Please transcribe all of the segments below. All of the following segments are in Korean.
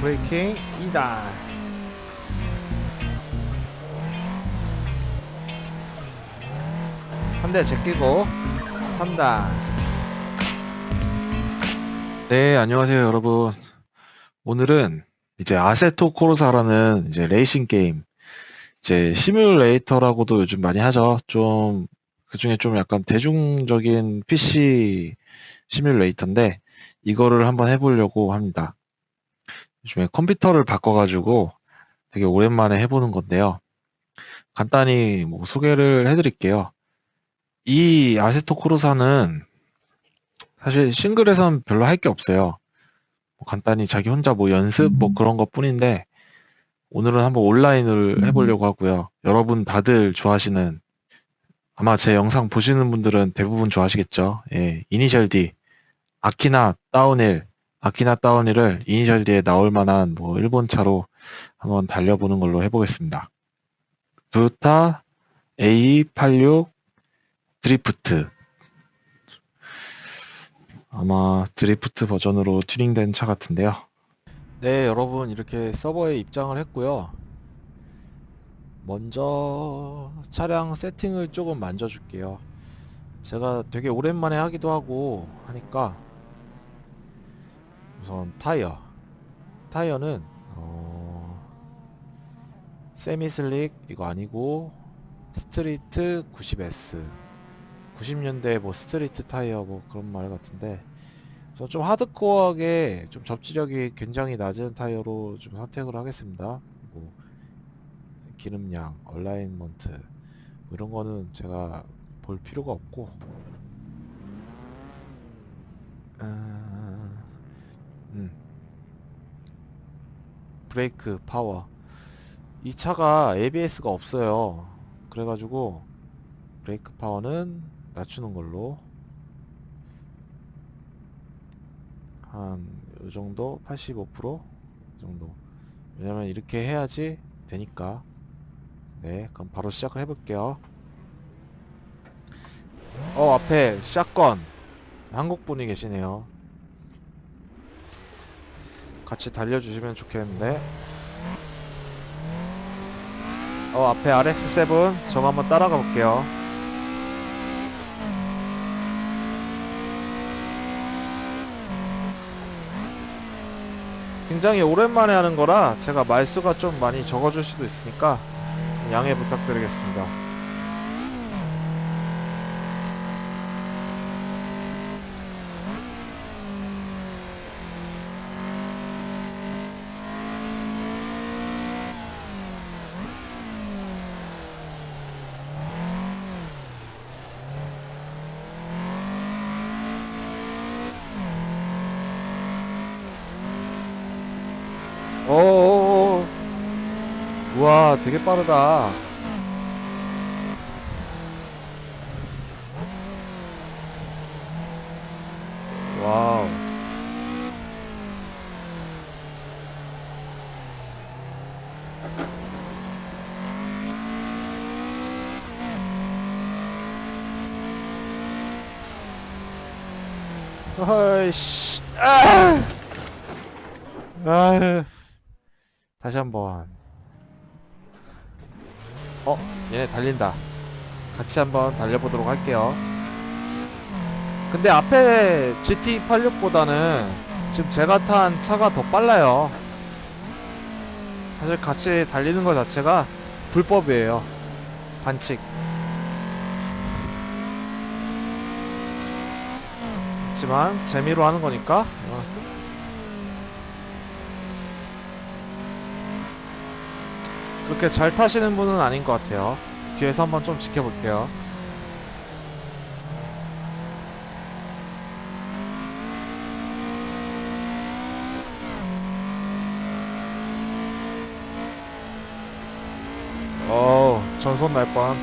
브레이킹 2단 한 대 제끼고 3단 네, 안녕하세요, 여러분. 오늘은 이제 아세토 코르사라는 이제 레이싱 게임, 이제 시뮬레이터라고도 요즘 많이 하죠. 좀, 그 중에 좀 약간 대중적인 PC 시뮬레이터인데, 이거를 한번 해보려고 합니다. 요즘에 컴퓨터를 바꿔가지고 되게 오랜만에 해보는 건데요. 간단히 뭐 소개를 해드릴게요. 이 아세토 코르사는 사실 싱글에선 별로 할 게 없어요. 뭐 간단히 자기 혼자 뭐 연습 뭐 그런 것 뿐인데 오늘은 한번 온라인을 해보려고 하고요. 여러분 다들 좋아하시는 아마 제 영상 보시는 분들은 대부분 좋아하시겠죠. 예, 이니셜 D 아키나 다운힐 아키나 다운힐을 이니셜 D에 나올 만한 뭐 일본 차로 한번 달려보는 걸로 해보겠습니다. 토요타 A86 드리프트 아마 드리프트 버전으로 튜닝된 차 같은데요. 네, 여러분 이렇게 서버에 입장을 했고요. 먼저 차량 세팅을 조금 만져줄게요. 제가 되게 오랜만에 하기도 하고 하니까 우선 타이어. 타이어는 어... 세미 슬릭 이거 아니고 스트리트 90S 90년대 뭐 스트리트 타이어 뭐 그런 말 같은데 저는 좀 하드코어하게 좀 접지력이 굉장히 낮은 타이어로 좀 선택을 하겠습니다. 뭐 기름량, 얼라인먼트 뭐 이런 거는 제가 볼 필요가 없고 아, 음. 브레이크 파워. 이 차가 ABS가 없어요. 그래가지고 브레이크 파워는 낮추는 걸로. 한이 정도? 85% 정도. 왜냐면 이렇게 해야지 되니까. 네 그럼 바로 시작을 해볼게요. 어 앞에 샷건. 한국 분이 계시네요 같이 달려주시면 좋겠는데. 어 앞에 RX7 저거 한번 따라가 볼게요. 굉장히 오랜만에 하는 거라 제가 말수가 좀 많이 적어줄 수도 있으니까 양해 부탁드리겠습니다. 오, 우와, 되게 빠르다. 와우. 아이씨, 아! 아휴. 다시 한번. 어? 얘네 달린다. 같이 한번 달려보도록 할게요. 근데 앞에 GT86보다는 지금 제가 탄 차가 더 빨라요. 사실 같이 달리는 것 자체가 불법이에요. 반칙. 하지만 재미로 하는 거니까 어. 그렇게 잘 타시는 분은 아닌 것 같아요. 뒤에서 한번 좀 지켜볼게요. 어우, 전손 날 뻔.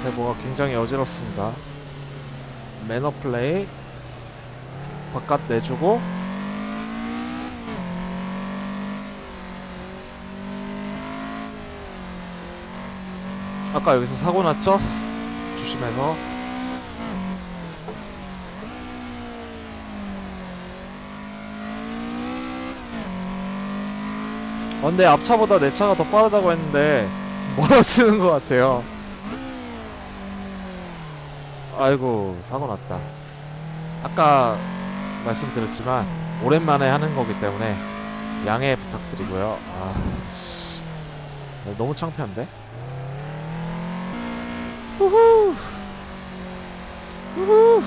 앞에 뭐가 굉장히 어지럽습니다. 매너 플레이 바깥 내주고 아까 여기서 사고 났죠? 조심해서 어, 근데 앞차보다 내 차가 더 빠르다고 했는데 멀어지는 것 같아요 아이고 사고 났다. 아까 말씀드렸지만 오랜만에 하는 거기 때문에 양해 부탁드리고요. 아 씨. 너무 창피한데? 우후. 우후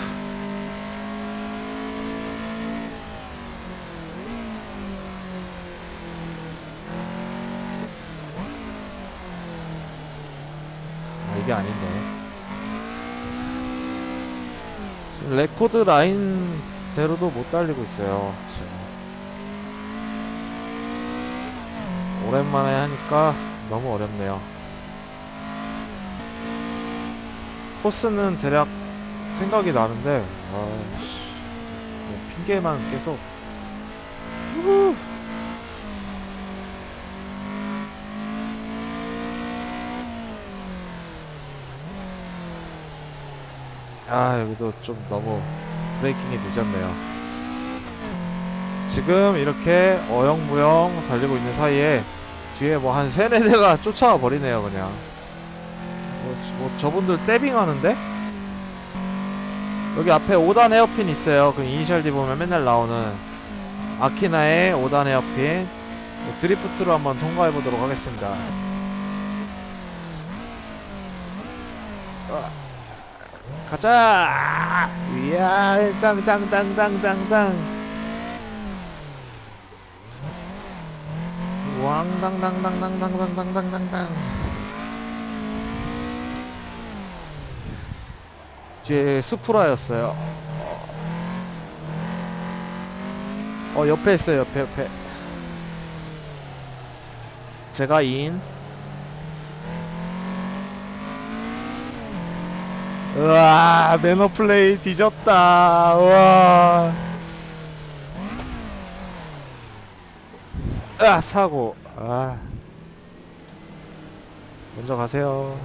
아 이게 아닌데 레코드 라인대로도 못 달리고 있어요 지금. 오랜만에 하니까 너무 어렵네요. 코스는 대략 생각이 나는데 아씨. 뭐 핑계만 계속. 아 여기도 좀 너무 브레이킹이 늦었네요. 지금 이렇게 어영부영 달리고 있는 사이에 뒤에 뭐 한 세네 대가 쫓아와 버리네요 그냥. 뭐, 뭐 저분들 떼빙 하는데? 여기 앞에 5단 에어핀 있어요. 그 이니셜 D 보면 맨날 나오는 아키나의 5단 에어핀. 드리프트로 한번 통과해 보도록 하겠습니다. 어. 가자! 이야, 땅땅땅땅땅땅. 왕당당당당당당당당당. 뒤에 수프라였어요. 어, 옆에 있어요, 옆에, 옆에. 제가 인. 우와 매너 플레이 뒤졌다. 우와. 아 사고. 아. 먼저 가세요.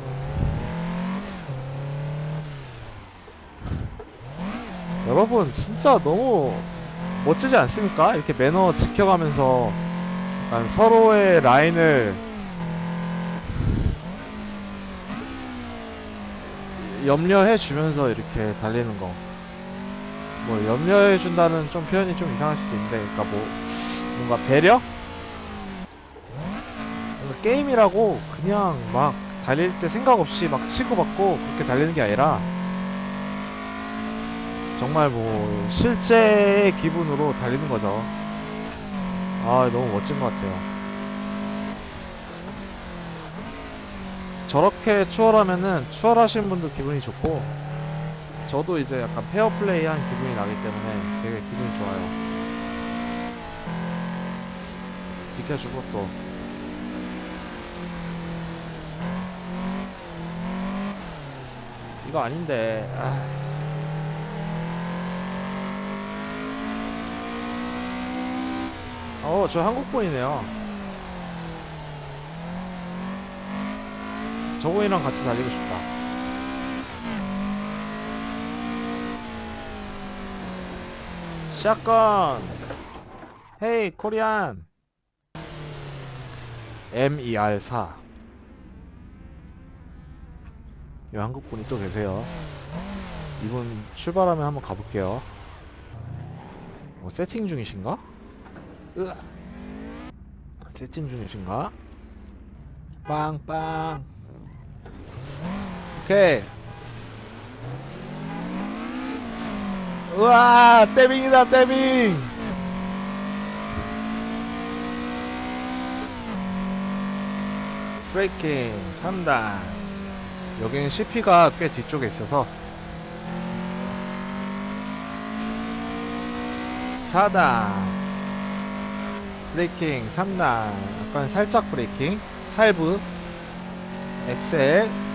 여러분 진짜 너무 멋지지 않습니까? 이렇게 매너 지켜가면서 서로의 라인을 염려해 주면서 이렇게 달리는 거. 뭐 염려해 준다는 좀 표현이 좀 이상할 수도 있는데, 그러니까 뭐 뭔가 배려? 뭔가 게임이라고 그냥 막 달릴 때 생각 없이 막 치고받고 그렇게 달리는 게 아니라 정말 뭐 실제의 기분으로 달리는 거죠. 아 너무 멋진 것 같아요. 저렇게 추월하면은 추월하시는 분도 기분이 좋고 저도 이제 약간 페어플레이한 기분이 나기 때문에 되게 기분이 좋아요. 비켜주고 또 이거 아닌데 아. 어, 저 한국분이네요. 저분이랑 같이 달리고 싶다. 샷건! 헤이, 코리안! MER4. 이 한국분이 또 계세요. 이분 출발하면 한번 가볼게요. 뭐 세팅 중이신가? 으아. 세팅 중이신가? 빵빵. 오케이. 우와, 떼빙이다, 떼빙! 브레이킹 3단. 여기는 CP가 꽤 뒤쪽에 있어서 4단. 브레이킹 3단. 약간 살짝 브레이킹. 살브. 엑셀.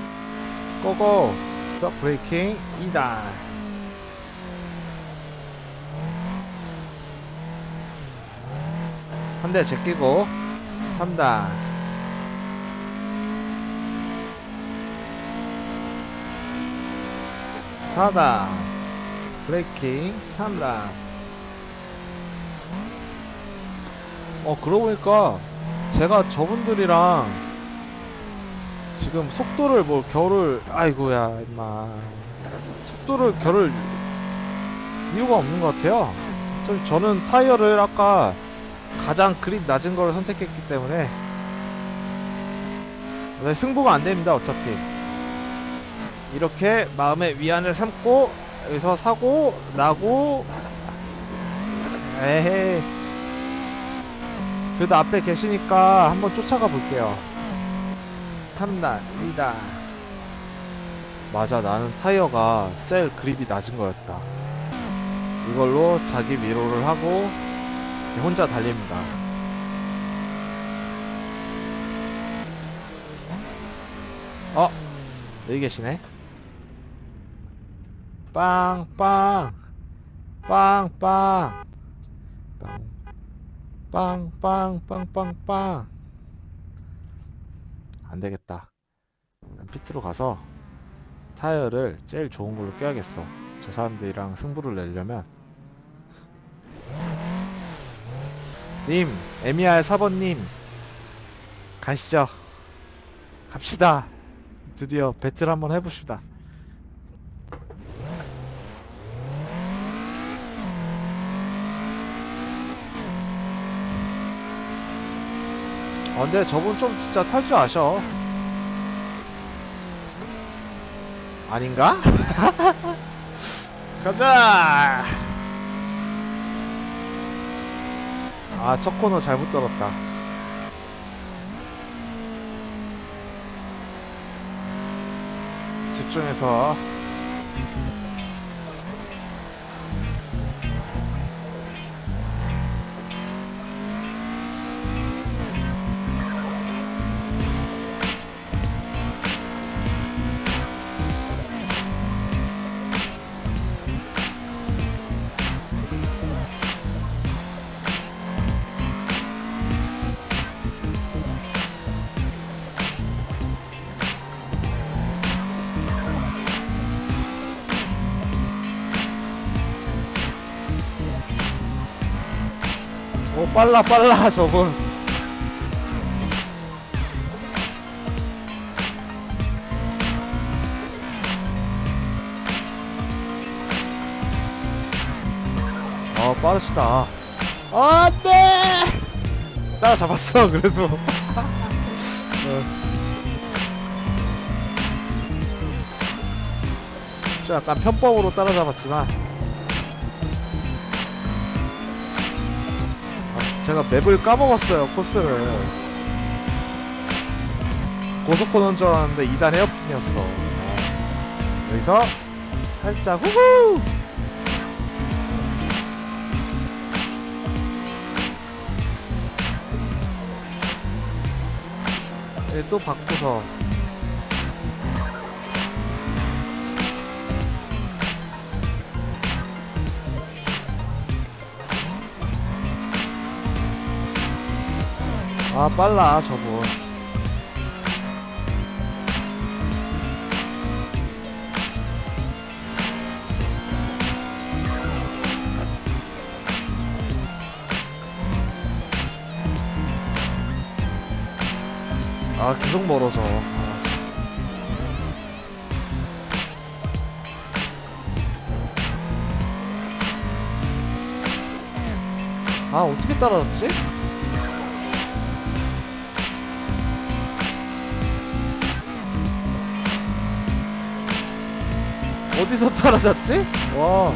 고고. 서 브레이킹 2단. 한 대 제끼고 3단. 4단 브레이킹 3단 어 그러고 보니까 제가 저분들이랑 지금 속도를 뭐 겨를 아이고야 임마. 속도를 겨를 이유가 없는 것 같아요. 저, 저는 타이어를 아까 가장 그립 낮은 거를 선택했기 때문에 네, 승부가 안 됩니다 어차피. 이렇게 마음의 위안을 삼고 여기서 사고 나고 에헤이 그래도 앞에 계시니까 한번 쫓아가 볼게요 3단 2단 맞아 나는 타이어가 제일 그립이 낮은 거였다. 이걸로 자기 위로를 하고 혼자 달립니다. 어? 여기 계시네? 빵빵! 빵빵! 빵빵빵빵빵 안 되겠다. 난 피트로 가서 타이어를 제일 좋은 걸로 껴야겠어. 저 사람들이랑 승부를 내려면. 님 에미알 4번님. 가시죠. 갑시다. 드디어 배틀 한번 해봅시다 아 근데 저분 좀 진짜 탈 줄 아셔. 아닌가? 가자! 아 첫 코너 잘못 떨었다. 집중해서 빨라 빨라 저분. 어 빠르시다. 어, 안돼! 따라 잡았어 그래도. 어. 좀 약간 편법으로 따라잡았지만 제가 맵을 까먹었어요 코스를. 고속코너인 줄 알았는데 2단 헤어핀이었어. 아, 여기서 살짝 후후! 예, 또 바꾸서 아 빨라 저분 아 계속 멀어져 아. 아 어떻게 따라잡지? 어디서 따라잡지? 와.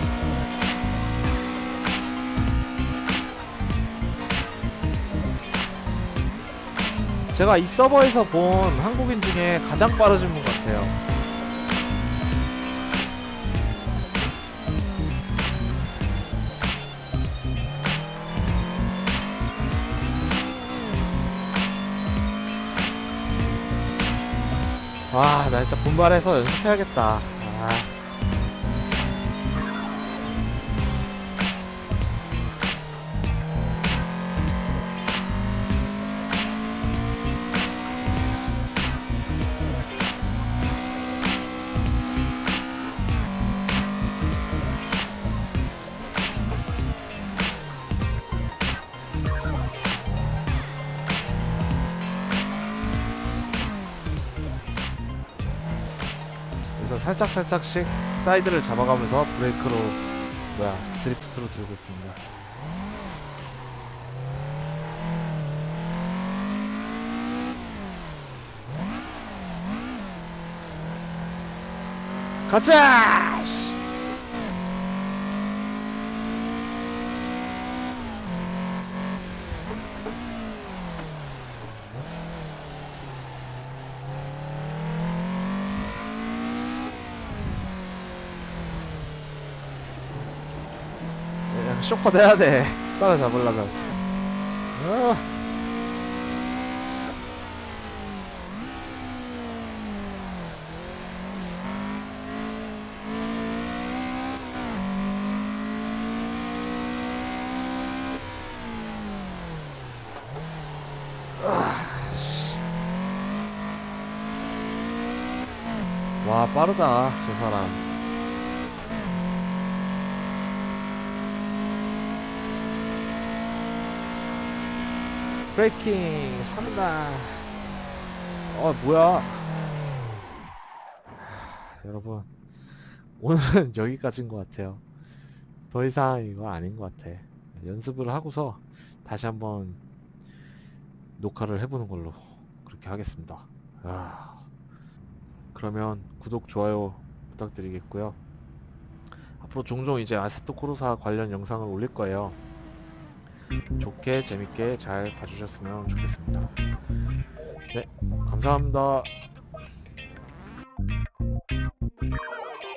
제가 이 서버에서 본 한국인 중에 가장 빠르신 분 같아요. 와, 나 진짜 분발해서 연습해야겠다. 아. 살짝 살짝씩 사이드를 잡아가면서 브레이크로 뭐야 드리프트로 들고 있습니다. 가자! 쇼커 돼야 돼. 따라잡으려면. 아. 와 빠르다 저 사람 브레이킹 3단 어 뭐야? 하, 여러분 오늘은 여기까지인 것 같아요. 더 이상 이거 아닌 것 같아. 연습을 하고서 다시 한번 녹화를 해보는 걸로 그렇게 하겠습니다. 아, 그러면 구독 좋아요 부탁드리겠고요. 앞으로 종종 이제 아세토 코로사 관련 영상을 올릴 거예요 좋게 재밌게 잘 봐주셨으면 좋겠습니다. 네, 감사합니다.